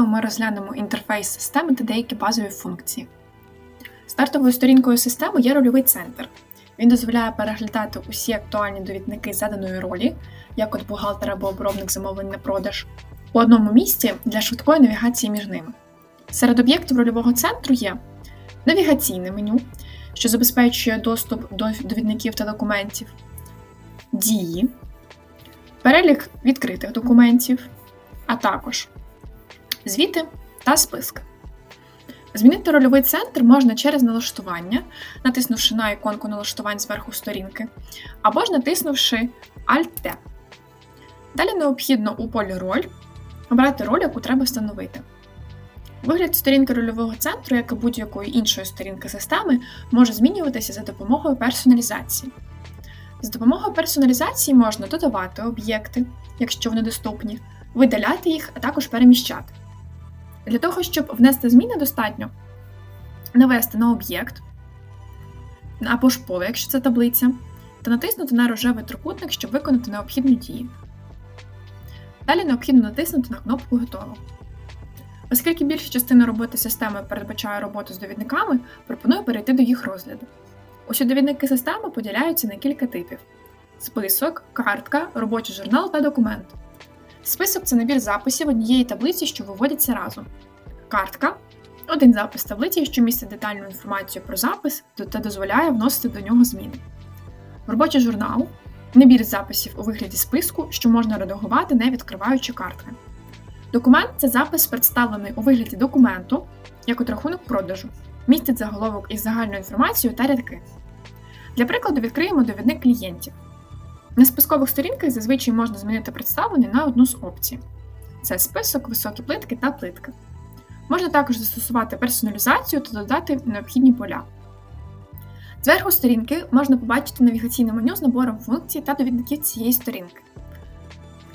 відео ми розглянемо інтерфейс системи та деякі базові функції. Стартовою сторінкою системи є рольовий центр. Він дозволяє переглядати усі актуальні довідники заданої ролі, як от бухгалтер або обробник замовлень на продаж, у одному місці для швидкої навігації між ними. Серед об'єктів рольового центру є навігаційне меню, що забезпечує доступ до довідників та документів, дії, перелік відкритих документів, а також звіти та списки. Змінити рольовий центр можна через налаштування, натиснувши на іконку налаштувань зверху сторінки, або ж натиснувши Alt-T. Далі необхідно у полі Роль обрати роль, яку треба встановити. Вигляд сторінки рольового центру, як і будь-якої іншої сторінки системи, може змінюватися за допомогою персоналізації. За допомогою персоналізації можна додавати об'єкти, якщо вони доступні, видаляти їх, а також переміщати. Для того, щоб внести зміни, достатньо навести на об'єкт або ж поле, якщо це таблиця, та натиснути на рожевий трикутник, щоб виконати необхідну дію. Далі необхідно натиснути на кнопку Готово. Оскільки більша частина роботи системи передбачає роботу з довідниками, пропоную перейти до їх розгляду. Усі довідники системи поділяються на кілька типів: список, картка, робочий журнал та документ. Список це набір записів однієї таблиці, що виводяться разом. Картка один запис таблиці, що містить детальну інформацію про запис та дозволяє вносити до нього зміни. Робочий журнал набір записів у вигляді списку, що можна редагувати, не відкриваючи картки. Документ це запис, представлений у вигляді документу, як от рахунок продажу, містить заголовок із загальною інформацією та рядки. Для прикладу, відкриємо довідник клієнтів. На спискових сторінках зазвичай можна змінити представлення на одну з опцій: це список, високі плитки та плитки. Можна також застосувати персоналізацію та додати необхідні поля. Зверху сторінки можна побачити навігаційне меню з набором функцій та довідників цієї сторінки.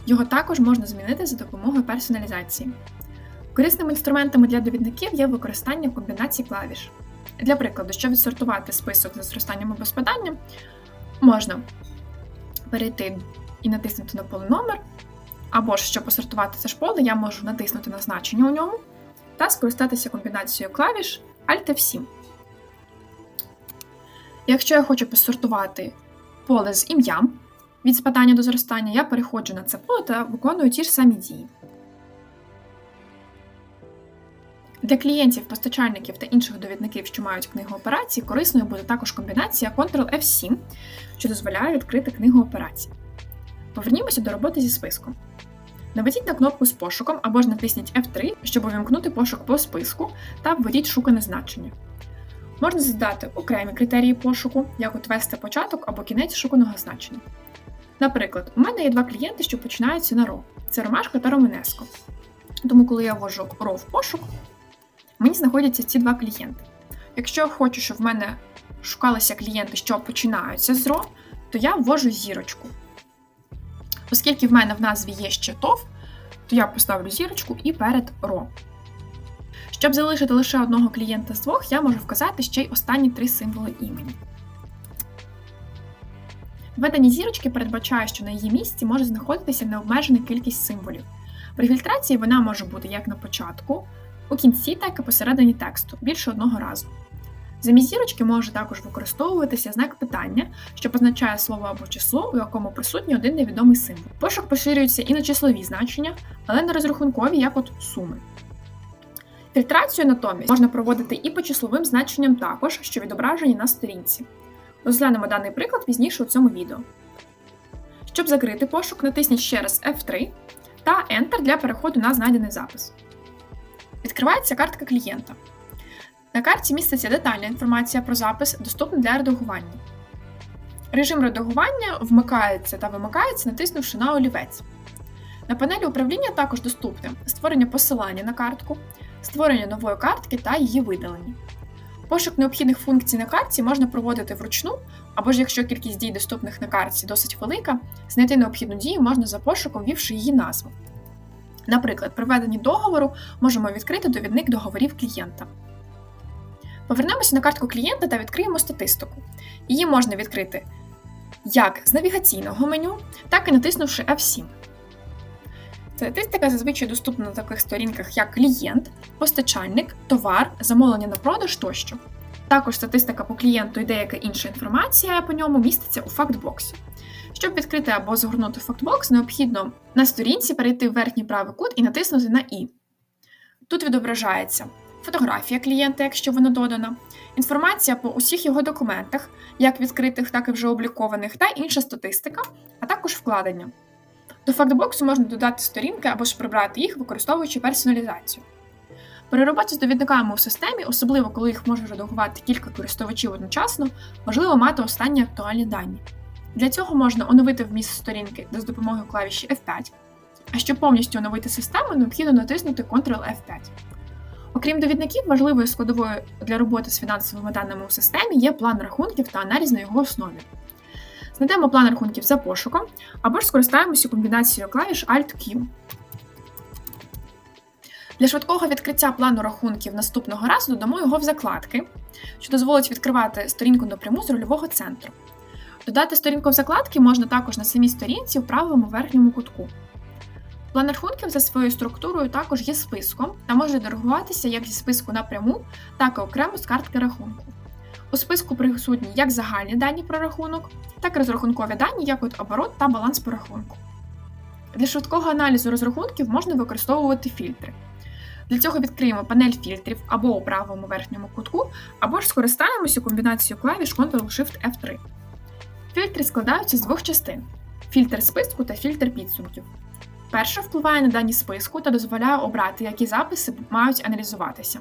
Його також можна змінити за допомогою персоналізації. Корисними інструментами для довідників є використання комбінацій клавіш. Для прикладу, щоб відсортувати список за зростанням або спаданням, можна перейти і натиснути на поле номер, або ж щоб посортувати це ж поле, я можу натиснути на значення у ньому та скористатися комбінацією клавіш Alt F7. Якщо я хочу посортувати поле з ім'ям від спадання до зростання, я переходжу на це поле та виконую ті ж самі дії. Для клієнтів, постачальників та інших довідників, що мають книгу операцій, корисною буде також комбінація Ctrl-F7, що дозволяє відкрити книгу операцій. Повернімося до роботи зі списком. Наведіть на кнопку з пошуком або ж натисніть F3, щоб увімкнути пошук по списку та введіть шукане значення. Можна задати окремі критерії пошуку, як от ввести початок або кінець шуканого значення. Наприклад, у мене є два клієнти, що починаються на ро. Це Ромашка та Романеско. Тому, коли я ввожу ро в пошук, мені знаходяться ці два клієнти. Якщо я хочу, щоб в мене шукалися клієнти, що починаються з ро, то я ввожу зірочку. Оскільки в мене в назві є ще ТОВ, то я поставлю зірочку і перед ро. Щоб залишити лише одного клієнта з двох, я можу вказати ще й останні три символи імені. Введені зірочки передбачає, що на її місці може знаходитися необмежена кількість символів. При фільтрації вона може бути як на початку, у кінці, так і посередині тексту більше одного разу. Замість зірочки може також використовуватися знак питання, що позначає слово або число, у якому присутній один невідомий символ. Пошук поширюється і на числові значення, але не розрахункові, як от суми. Фільтрацію натомість можна проводити і по числовим значенням також, що відображені на сторінці. Розглянемо даний приклад пізніше у цьому відео. Щоб закрити пошук, натисніть ще раз F3 та Enter для переходу на знайдений запис. Відкривається картка клієнта. На карті міститься детальна інформація про запис, доступна для редагування. Режим редагування вмикається та вимикається, натиснувши на олівець. На панелі управління також доступне створення посилання на картку, створення нової картки та її видалення. Пошук необхідних функцій на картці можна проводити вручну, або ж якщо кількість дій доступних на картці досить велика, знайти необхідну дію можна за пошуком, ввівши її назву. Наприклад, при введенні договору можемо відкрити довідник договорів клієнта. Повернемося на картку клієнта та відкриємо статистику. Її можна відкрити як з навігаційного меню, так і натиснувши F7. Статистика зазвичай доступна на таких сторінках, як клієнт, постачальник, товар, замовлення на продаж тощо. Також статистика по клієнту і деяка інша інформація по ньому міститься у фактбоксі. Щоб відкрити або згорнути фактбокс, необхідно на сторінці перейти в верхній правий кут і натиснути на І. Тут відображається фотографія клієнта, якщо вона додана, інформація по усіх його документах, як відкритих, так і вже облікованих, та інша статистика, а також вкладення. До фактбоксу можна додати сторінки або ж прибрати їх, використовуючи персоналізацію. При роботі з довідниками у системі, особливо коли їх може редагувати кілька користувачів одночасно, важливо мати останні актуальні дані. Для цього можна оновити вміст сторінки з допомогою клавіші F5, а щоб повністю оновити систему, необхідно натиснути Ctrl-F5. Окрім довідників, важливою складовою для роботи з фінансовими даними у системі є план рахунків та аналіз на його основі. Знайдемо план рахунків за пошуком або ж скористаємося комбінацією клавіш Alt-Q. Для швидкого відкриття плану рахунків наступного разу додамо його в закладки, що дозволить відкривати сторінку напряму з рольового центру. Додати сторінку в закладки можна також на самій сторінці в правому верхньому кутку. План рахунків за своєю структурою також є списком та може дорогуватися як зі списку напряму, так і окремо з картки рахунку. У списку присутні як загальні дані про рахунок, так і розрахункові дані, як от оборот та баланс по рахунку. Для швидкого аналізу розрахунків можна використовувати фільтри. Для цього відкриємо панель фільтрів або у правому верхньому кутку, або ж скористаємося комбінацією клавіш Ctrl-Shift-F3. Фільтри складаються з двох частин: фільтр списку та фільтр підсумків. Перша впливає на дані списку та дозволяє обрати, які записи мають аналізуватися.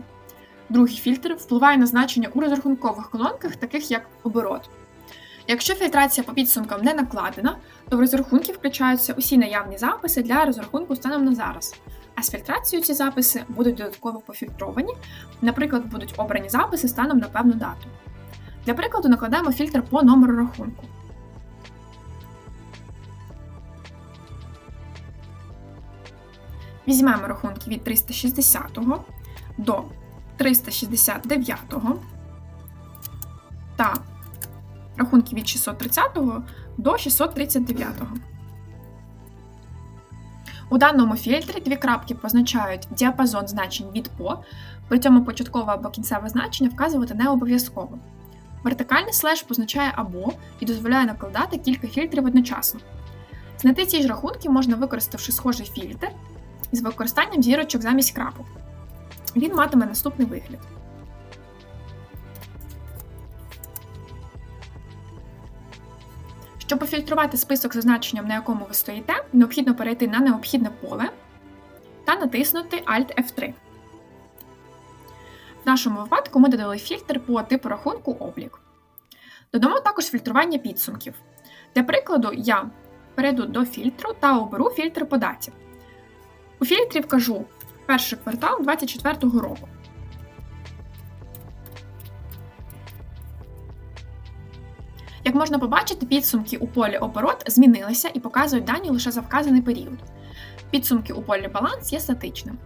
Другий фільтр впливає на значення у розрахункових колонках, таких як оборот. Якщо фільтрація по підсумкам не накладена, то в розрахунки включаються усі наявні записи для розрахунку станом на зараз. А з фільтрацією ці записи будуть додатково пофільтровані, наприклад, будуть обрані записи станом на певну дату. Для прикладу накладаємо фільтр по номеру рахунку. Візьмемо рахунки від 360 до 369 та рахунки від 630 до 639. У даному фільтрі дві крапки позначають діапазон значень від по, при цьому початкове або кінцеве значення вказувати не обов'язково. Вертикальний слеш позначає або і дозволяє накладати кілька фільтрів одночасно. Знайти ці ж рахунки можна використавши схожий фільтр із використанням зірочок замість крапок. Він матиме наступний вигляд. Щоб пофільтрувати список за значенням, на якому ви стоїте, необхідно перейти на необхідне поле та натиснути Alt F3. В нашому випадку ми додали фільтр по типу рахунку облік. Додамо також фільтрування підсумків. Для прикладу, я перейду до фільтру та оберу фільтр по даті. У фільтрі вкажу перший квартал 2024 року. Як можна побачити, підсумки у полі оборот змінилися і показують дані лише за вказаний період. Підсумки у полі баланс є статичним.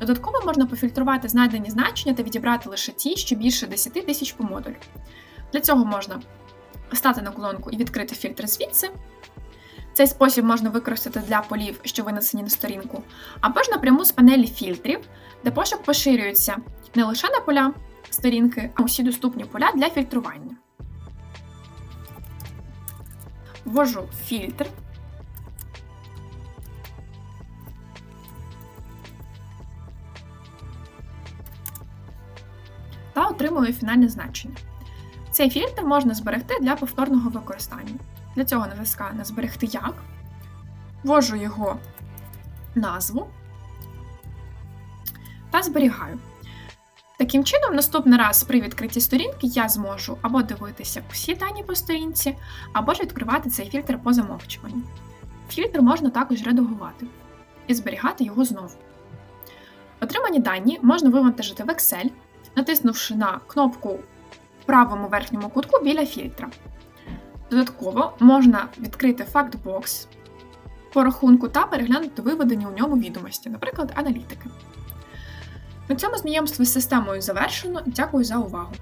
Додатково можна пофільтрувати знайдені значення та відібрати лише ті, що більше 10 тисяч по модулю. Для цього можна стати на колонку і відкрити фільтр звідси. Цей спосіб можна використати для полів, що винесені на сторінку, або ж напряму з панелі фільтрів, де пошук поширюється не лише на поля сторінки, а усі доступні поля для фільтрування. Ввожу фільтр. Та отримую фінальне значення. Цей фільтр можна зберегти для повторного використання. Для цього натискаю на Зберегти як, ввожу його назву та зберігаю. Таким чином, наступний раз при відкритті сторінки я зможу або дивитися всі дані по сторінці, або ж відкривати цей фільтр по замовчуванню. Фільтр можна також редагувати і зберігати його знову. Отримані дані можна вивантажити в Excel, натиснувши на кнопку в правому верхньому кутку біля фільтра. Додатково можна відкрити фактбокс по рахунку та переглянути виведені у ньому відомості, наприклад, аналітики. На цьому знайомство з системою завершено. Дякую за увагу!